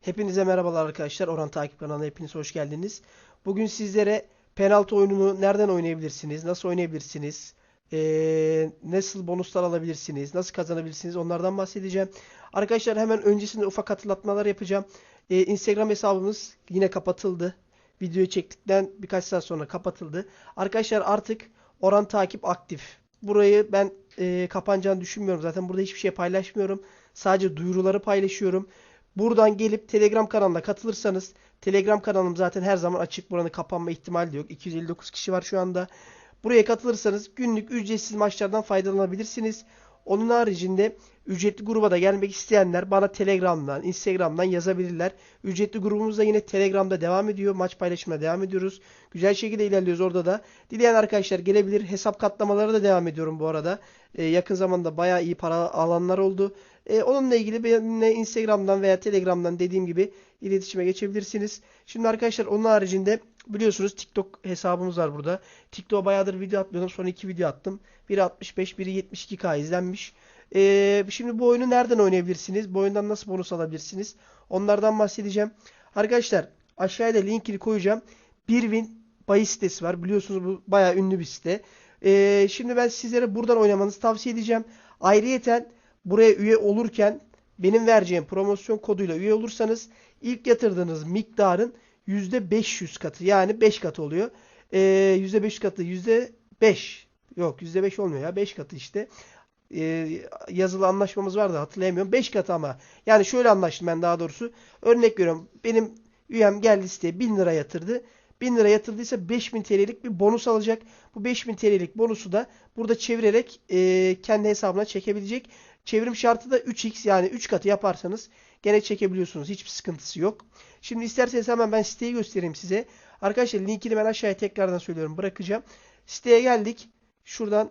Hepinize merhabalar arkadaşlar. Orhan Takip kanalına hepiniz hoş geldiniz. Bugün sizlere penaltı oyununu nereden oynayabilirsiniz, nasıl oynayabilirsiniz, ee, nasıl bonuslar alabilirsiniz, nasıl kazanabilirsiniz onlardan bahsedeceğim. Arkadaşlar hemen öncesinde ufak hatırlatmalar yapacağım. Ee, Instagram hesabımız yine kapatıldı. Videoyu çektikten birkaç saat sonra kapatıldı. Arkadaşlar artık Orhan Takip aktif. Burayı ben e, kapanacağını düşünmüyorum. Zaten burada hiçbir şey paylaşmıyorum. Sadece duyuruları paylaşıyorum. Buradan gelip Telegram kanalına katılırsanız Telegram kanalım zaten her zaman açık. Buranın kapanma ihtimali de yok. 259 kişi var şu anda. Buraya katılırsanız günlük ücretsiz maçlardan faydalanabilirsiniz. Onun haricinde ücretli gruba da gelmek isteyenler bana Telegram'dan, Instagram'dan yazabilirler. Ücretli grubumuz da yine Telegram'da devam ediyor. Maç paylaşımına devam ediyoruz. Güzel şekilde ilerliyoruz orada da. Dileyen arkadaşlar gelebilir. Hesap katlamaları da devam ediyorum bu arada. Ee, yakın zamanda bayağı iyi para alanlar oldu. Ee, onunla ilgili benimle Instagram'dan veya Telegram'dan dediğim gibi iletişime geçebilirsiniz. Şimdi arkadaşlar onun haricinde biliyorsunuz TikTok hesabımız var burada. TikTok'a bayağıdır video atmıyordum. Sonra iki video attım. Biri 65, biri 72K izlenmiş. Ee, şimdi bu oyunu nereden oynayabilirsiniz? Bu oyundan nasıl bonus alabilirsiniz? Onlardan bahsedeceğim. Arkadaşlar aşağıya da linkini koyacağım. Birwin bahis sitesi var. Biliyorsunuz bu bayağı ünlü bir site. Ee, şimdi ben sizlere buradan oynamanızı tavsiye edeceğim. Ayrıyeten buraya üye olurken benim vereceğim promosyon koduyla üye olursanız ilk yatırdığınız miktarın %500 katı yani 5 katı oluyor. Ee, %5 katı %5 yok %5 olmuyor ya 5 katı işte. Ee, yazılı anlaşmamız vardı hatırlayamıyorum. 5 katı ama yani şöyle anlaştım ben daha doğrusu. Örnek veriyorum benim üyem geldi siteye 1000 lira yatırdı. 1000 lira yatırdıysa 5000 TL'lik bir bonus alacak. Bu 5000 TL'lik bonusu da burada çevirerek e, kendi hesabına çekebilecek. Çevrim şartı da 3x yani 3 katı yaparsanız gene çekebiliyorsunuz. Hiçbir sıkıntısı yok. Şimdi isterseniz hemen ben siteyi göstereyim size. Arkadaşlar linkini ben aşağıya tekrardan söylüyorum bırakacağım. Siteye geldik. Şuradan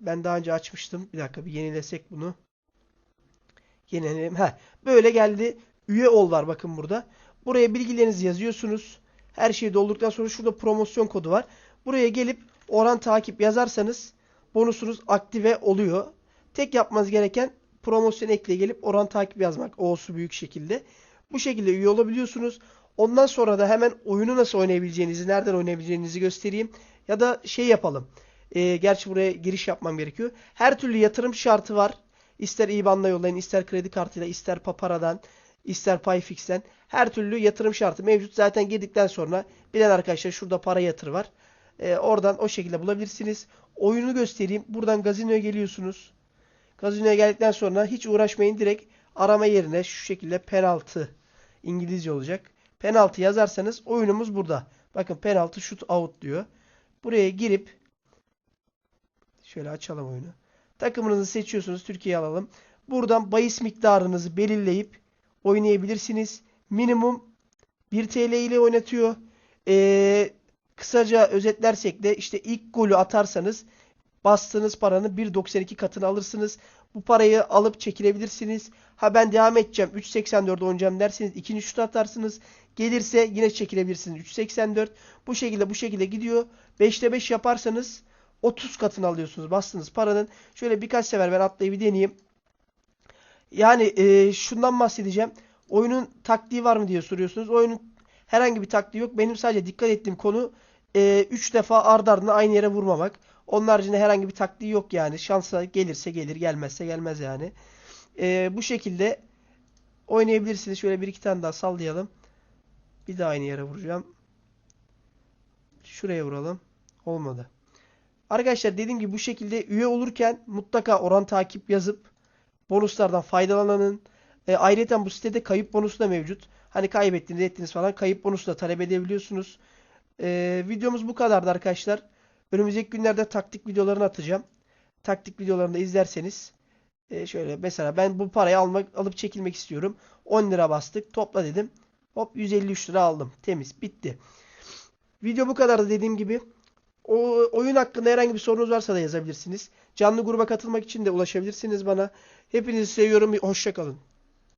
ben daha önce açmıştım. Bir dakika bir yenilesek bunu. Yenileyelim. Heh, böyle geldi. Üye ol var bakın burada. Buraya bilgilerinizi yazıyorsunuz. Her şeyi doldurduktan sonra şurada promosyon kodu var. Buraya gelip oran takip yazarsanız bonusunuz aktive oluyor. Tek yapmanız gereken promosyon ekle gelip oran takip yazmak. O'su büyük şekilde. Bu şekilde üye olabiliyorsunuz. Ondan sonra da hemen oyunu nasıl oynayabileceğinizi, nereden oynayabileceğinizi göstereyim. Ya da şey yapalım. E, gerçi buraya giriş yapmam gerekiyor. Her türlü yatırım şartı var. İster IBAN'la yollayın, ister kredi kartıyla, ister Papara'dan, ister Payfix'ten. Her türlü yatırım şartı mevcut. Zaten girdikten sonra bilen arkadaşlar şurada para yatır var. E, oradan o şekilde bulabilirsiniz. Oyunu göstereyim. Buradan gazinoya geliyorsunuz. Gazinoya geldikten sonra hiç uğraşmayın. Direkt arama yerine şu şekilde penaltı İngilizce olacak. Penaltı yazarsanız oyunumuz burada. Bakın penaltı shoot out diyor. Buraya girip şöyle açalım oyunu. Takımınızı seçiyorsunuz. Türkiye'yi alalım. Buradan bahis miktarınızı belirleyip oynayabilirsiniz. Minimum 1 TL ile oynatıyor. Ee, kısaca özetlersek de işte ilk golü atarsanız bastığınız paranın 1.92 katını alırsınız. Bu parayı alıp çekilebilirsiniz. Ha ben devam edeceğim 3.84 oynayacağım derseniz ikinci şut atarsınız. Gelirse yine çekilebilirsiniz 3.84. Bu şekilde bu şekilde gidiyor. 5'te 5 yaparsanız 30 katını alıyorsunuz bastığınız paranın. Şöyle birkaç sefer ben atlayıp bir deneyeyim. Yani e, şundan bahsedeceğim. Oyunun taktiği var mı diye soruyorsunuz. Oyunun herhangi bir taktiği yok. Benim sadece dikkat ettiğim konu 3 defa ard ardına aynı yere vurmamak. Onun haricinde herhangi bir taktiği yok yani. Şansa gelirse gelir, gelmezse gelmez yani. E, bu şekilde oynayabilirsiniz. Şöyle bir iki tane daha sallayalım. Bir daha aynı yere vuracağım. Şuraya vuralım. Olmadı. Arkadaşlar dediğim gibi bu şekilde üye olurken mutlaka oran takip yazıp bonuslardan faydalanın. E, ayrıca bu sitede kayıp bonusu da mevcut. Hani kaybettiniz ettiniz falan kayıp bonusu da talep edebiliyorsunuz. E, videomuz bu kadardı arkadaşlar. Önümüzdeki günlerde taktik videolarını atacağım. Taktik videolarını da izlerseniz e, şöyle mesela ben bu parayı almak alıp çekilmek istiyorum. 10 lira bastık. Topla dedim. Hop 153 lira aldım. Temiz. Bitti. Video bu kadardı dediğim gibi. O oyun hakkında herhangi bir sorunuz varsa da yazabilirsiniz. Canlı gruba katılmak için de ulaşabilirsiniz bana. Hepinizi seviyorum. Hoşçakalın.